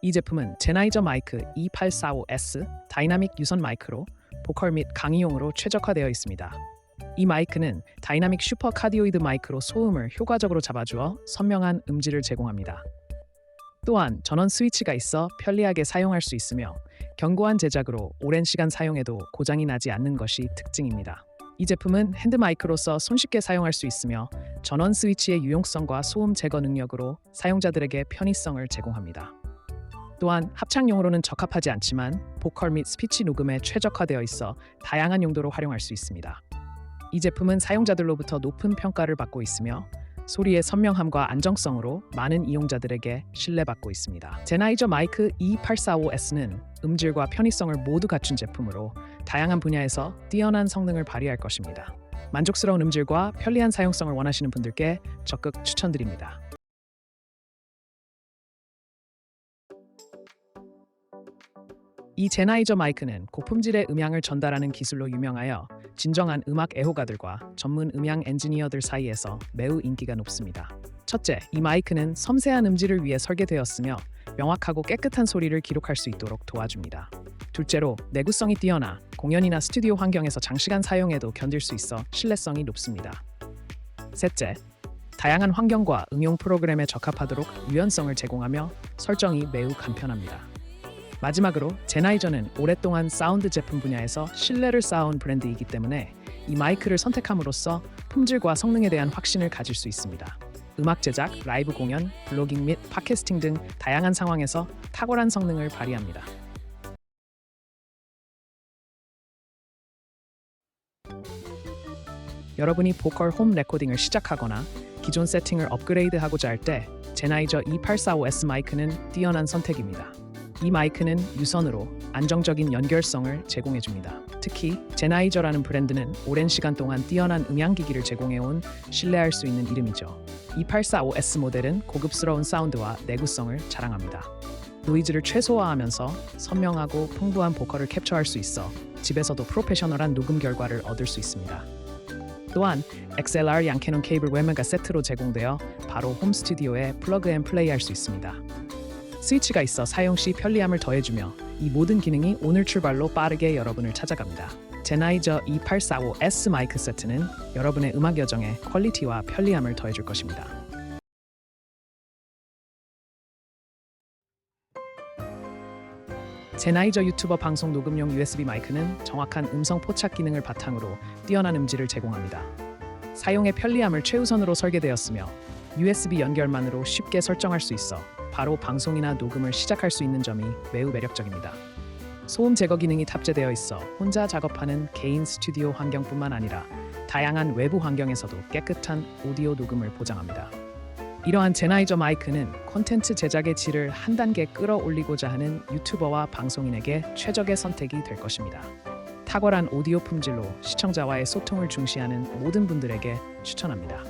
이 제품은 제나이저 마이크 E845S 다이나믹 유선 마이크로 보컬 및 강의용으로 최적화되어 있습니다. 이 마이크는 다이나믹 슈퍼 카디오이드 마이크로 소음을 효과적으로 잡아주어 선명한 음질을 제공합니다. 또한 전원 스위치가 있어 편리하게 사용할 수 있으며 견고한 제작으로 오랜 시간 사용해도 고장이 나지 않는 것이 특징입니다. 이 제품은 핸드 마이크로서 손쉽게 사용할 수 있으며 전원 스위치의 유용성과 소음 제거 능력으로 사용자들에게 편의성을 제공합니다. 또한 합창용으로는 적합하지 않지만 보컬 및 스피치 녹음에 최적화되어 있어 다양한 용도로 활용할 수 있습니다. 이 제품은 사용자들로부터 높은 평가를 받고 있으며 소리의 선명함과 안정성으로 많은 이용자들에게 신뢰받고 있습니다. 제나이저 마이크 E845S는 음질과 편의성을 모두 갖춘 제품으로 다양한 분야에서 뛰어난 성능을 발휘할 것입니다. 만족스러운 음질과 편리한 사용성을 원하시는 분들께 적극 추천드립니다. 이 제나이저 마이크는 고품질의 음향을 전달하는 기술로 유명하여 진정한 음악 애호가들과 전문 음향 엔지니어들 사이에서 매우 인기가 높습니다. 첫째, 이 마이크는 섬세한 음질을 위해 설계되었으며 명확하고 깨끗한 소리를 기록할 수 있도록 도와줍니다. 둘째로 내구성이 뛰어나 공연이나 스튜디오 환경에서 장시간 사용해도 견딜 수 있어 신뢰성이 높습니다. 셋째, 다양한 환경과 응용 프로그램에 적합하도록 유연성을 제공하며 설정이 매우 간편합니다. 마지막으로 제나이저는 오랫동안 사운드 제품 분야에서 신뢰를 쌓아온 브랜드이기 때문에 이 마이크를 선택함으로써 품질과 성능에 대한 확신을 가질 수 있습니다. 음악 제작, 라이브 공연, 블로깅 및 팟캐스팅 등 다양한 상황에서 탁월한 성능을 발휘합니다. 여러분이 보컬 홈 레코딩을 시작하거나 기존 세팅을 업그레이드하고자 할 때 제나이저 E845S 마이크는 뛰어난 선택입니다. 이 마이크는 유선으로 안정적인 연결성을 제공해 줍니다. 특히 제나이저라는 브랜드는 오랜 시간 동안 뛰어난 음향기기를 제공해온 신뢰할 수 있는 이름이죠. 2845S 모델은 고급스러운 사운드와 내구성을 자랑합니다. 노이즈를 최소화하면서 선명하고 풍부한 보컬을 캡처할 수 있어 집에서도 프로페셔널한 녹음 결과를 얻을 수 있습니다. 또한 XLR 양캐논 케이블 외면과 세트로 제공되어 바로 홈 스튜디오에 플러그 앤 플레이할 수 있습니다. 스위치가 있어 사용 시 편리함을 더해주며 이 모든 기능이 오늘 출발로 빠르게 여러분을 찾아갑니다. 제나이저 E845S 마이크 세트는 여러분의 음악 여정에 퀄리티와 편리함을 더해줄 것입니다. 제나이저 유튜버 방송 녹음용 USB 마이크는 정확한 음성 포착 기능을 바탕으로 뛰어난 음질을 제공합니다. 사용의 편리함을 최우선으로 설계되었으며 USB 연결만으로 쉽게 설정할 수 있어 바로 방송이나 녹음을 시작할 수 있는 점이 매우 매력적입니다. 소음 제거 기능이 탑재되어 있어 혼자 작업하는 개인 스튜디오 환경뿐만 아니라 다양한 외부 환경에서도 깨끗한 오디오 녹음을 보장합니다. 이러한 제나이저 마이크는 콘텐츠 제작의 질을 한 단계 끌어올리고자 하는 유튜버와 방송인에게 최적의 선택이 될 것입니다. 탁월한 오디오 품질로 시청자와의 소통을 중시하는 모든 분들에게 추천합니다.